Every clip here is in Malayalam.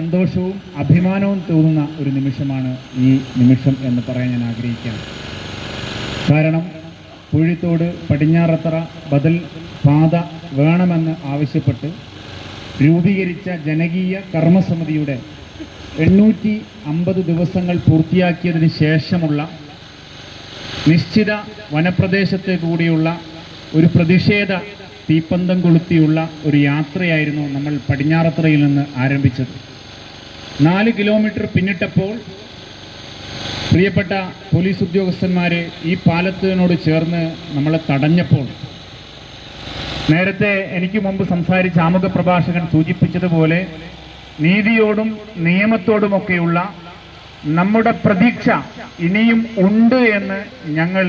സന്തോഷവും അഭിമാനവും തോന്നുന്ന ഒരു നിമിഷമാണ് ഈ നിമിഷം എന്ന് പറയാൻ ഞാൻ ആഗ്രഹിക്കുകയാണ്. കാരണം പൂഴിത്തോട് പടിഞ്ഞാറത്തറ ബദൽ പാത വേണമെന്ന് ആവശ്യപ്പെട്ട് രൂപീകരിച്ച ജനകീയ കർമ്മസമിതിയുടെ എണ്ണൂറ്റി അമ്പത് ദിവസങ്ങൾ പൂർത്തിയാക്കിയതിന് ശേഷമുള്ള നിശ്ചിത വനപ്രദേശത്തെ കൂടിയുള്ള ഒരു പ്രതിഷേധ തീപ്പന്തം കൊളുത്തിയുള്ള ഒരു യാത്രയായിരുന്നു നമ്മൾ പടിഞ്ഞാറത്തറയിൽ നിന്ന് ആരംഭിച്ചത്. നാല് കിലോമീറ്റർ പിന്നിട്ടപ്പോൾ പ്രിയപ്പെട്ട പോലീസ് ഉദ്യോഗസ്ഥന്മാരെ ഈ പാലത്തിനോട് ചേർന്ന് നമ്മളെ തടഞ്ഞപ്പോൾ. നേരത്തെ എനിക്ക് മുമ്പ് സംസാരിച്ച ആമുഖ പ്രഭാഷകൻ സൂചിപ്പിച്ചതുപോലെ നീതിയോടും നിയമത്തോടുമൊക്കെയുള്ള നമ്മുടെ പ്രതീക്ഷ ഇനിയും ഉണ്ട് എന്ന് ഞങ്ങൾ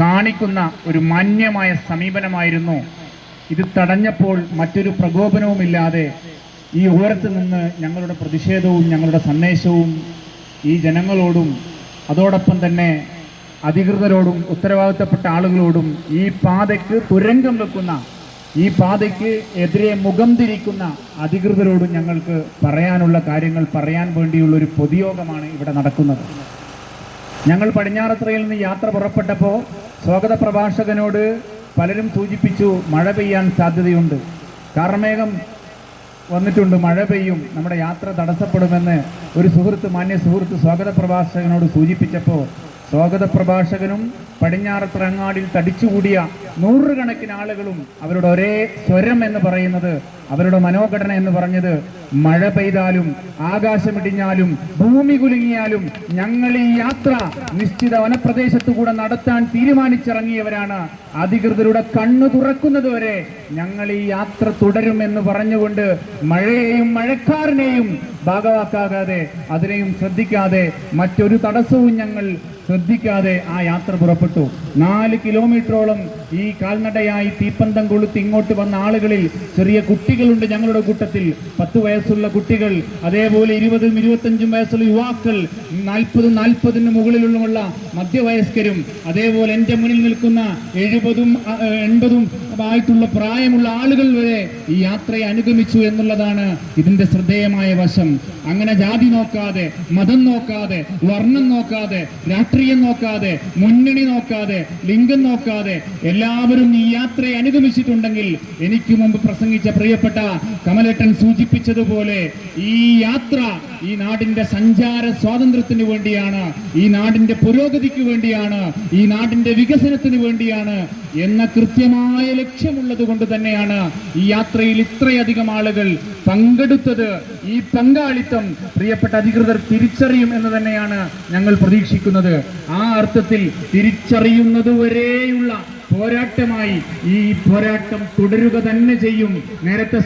കാണിക്കുന്ന ഒരു മാന്യമായ സമീപനമായിരുന്നു. ഇത് തടഞ്ഞപ്പോൾ മറ്റൊരു പ്രകോപനവുമില്ലാതെ ഈ ഓരത്ത് നിന്ന് ഞങ്ങളുടെ പ്രതിഷേധവും ഞങ്ങളുടെ സന്ദേശവും ഈ ജനങ്ങളോടും അതോടൊപ്പം തന്നെ അധികൃതരോടും ഉത്തരവാദിത്തപ്പെട്ട ആളുകളോടും ഈ പാതയ്ക്ക് തുരങ്കം വെക്കുന്ന ഈ പാതയ്ക്ക് എതിരെ മുഖം തിരിക്കുന്ന അധികൃതരോടും ഞങ്ങൾക്ക് പറയാനുള്ള കാര്യങ്ങൾ പറയാൻ വേണ്ടിയുള്ള ഒരു പൊതുയോഗമാണ് ഇവിടെ നടക്കുന്നത്. ഞങ്ങൾ പടിഞ്ഞാറത്രയിൽ നിന്ന് യാത്ര പുറപ്പെട്ടപ്പോൾ സ്വാഗത പ്രഭാഷകനോട് പലരും സൂചിപ്പിച്ചു മഴ പെയ്യാൻ സാധ്യതയുണ്ട്. കാർമേഘം വന്നിട്ടുണ്ട്. മഴ പെയ്യും. നമ്മുടെ യാത്ര തടസ്സപ്പെടുമെന്ന് ഒരു സുഹൃത്ത് മാന്യ സുഹൃത്ത് സ്വാഗത പ്രഭാഷകനോട് സൂചിപ്പിച്ചപ്പോൾ സ്വാഗത പ്രഭാഷകനും പടിഞ്ഞാറത്തറങ്ങാടിൽ തടിച്ചുകൂടിയ നൂറുകണക്കിന് ആളുകളും അവരുടെ ഒരേ സ്വരം എന്ന് പറയുന്നത് അവരുടെ മനോഘടന എന്ന് പറഞ്ഞത് മഴ പെയ്താലും ആകാശമിടിഞ്ഞാലും ഭൂമി കുലുങ്ങിയാലും ഞങ്ങൾ ഈ യാത്ര നിശ്ചിത വനപ്രദേശത്തു കൂടെ നടത്താൻ തീരുമാനിച്ചിറങ്ങിയവരാണ്. അധികൃതരുടെ കണ്ണു തുറക്കുന്നത് വരെ ഞങ്ങൾ ഈ യാത്ര തുടരും തുടരുമെന്ന് പറഞ്ഞുകൊണ്ട് മഴയെയും മഴക്കാരനെയും ഭാഗവാക്കാകാതെ അതിനെയും ശ്രദ്ധിക്കാതെ മറ്റൊരു തടസ്സവും ഞങ്ങൾ ശ്രദ്ധിക്കാതെ ആ യാത്ര പുറപ്പെട്ടു. നാല് കിലോമീറ്ററോളം ഈ കാൽനടയായി തീപ്പന്തം കൊളുത്തി ഇങ്ങോട്ട് വന്ന ആളുകളിൽ ചെറിയ കുട്ടികളുണ്ട് ഞങ്ങളുടെ കൂട്ടത്തിൽ. പത്ത് വയസ്സുള്ള കുട്ടികൾ അതേപോലെ ഇരുപതും ഇരുപത്തഞ്ചും വയസ്സുള്ള യുവാക്കൾ നാൽപ്പതും നാൽപ്പതിന് മുകളിലുള്ള മധ്യവയസ്കരും അതേപോലെ എന്റെ മുന്നിൽ നിൽക്കുന്ന എഴുപതും എൺപതും ആയിട്ടുള്ള പ്രായമുള്ള ആളുകൾ വരെ ഈ യാത്രയെ അനുഗമിച്ചു എന്നുള്ളതാണ് ഇതിന്റെ ശ്രദ്ധേയമായ വശം. അങ്ങനെ ജാതി നോക്കാതെ മതം നോക്കാതെ വർണം നോക്കാതെ രാഷ്ട്രീയം നോക്കാതെ മുന്നണി നോക്കാതെ ലിംഗം നോക്കാതെ എല്ലാവരും ഈ യാത്രയെ അനുഗമിച്ചിട്ടുണ്ടെങ്കിൽ എനിക്ക് മുമ്പ് പ്രസംഗിച്ച പ്രിയപ്പെട്ട കമലേട്ടൻ സൂചിപ്പിച്ചതുപോലെ ഈ യാത്ര ഈ നാടിന്റെ സഞ്ചാര സ്വാതന്ത്ര്യത്തിന് വേണ്ടിയാണ് ഈ നാടിന്റെ പുരോഗതിക്ക് വേണ്ടിയാണ് ഈ നാടിന്റെ വികസനത്തിന് വേണ്ടിയാണ് എന്ന കൃത്യമായ ലക്ഷ്യമുള്ളത് കൊണ്ട് തന്നെയാണ് ഈ യാത്രയിൽ ഇത്രയധികം ആളുകൾ പങ്കെടുത്തത്. ഈ പങ്കാളിത്തം പ്രിയപ്പെട്ട അധികൃതർ തിരിച്ചറിയും എന്ന് തന്നെയാണ് ഞങ്ങൾ പ്രതീക്ഷിക്കുന്നത്. ആ അർത്ഥത്തിൽ തിരിച്ചറിയുന്നതുവരെയുള്ള പോരാട്ടമായി ഈ പോരാട്ടം തുടരുക തന്നെ ചെയ്യും. നേരത്തെ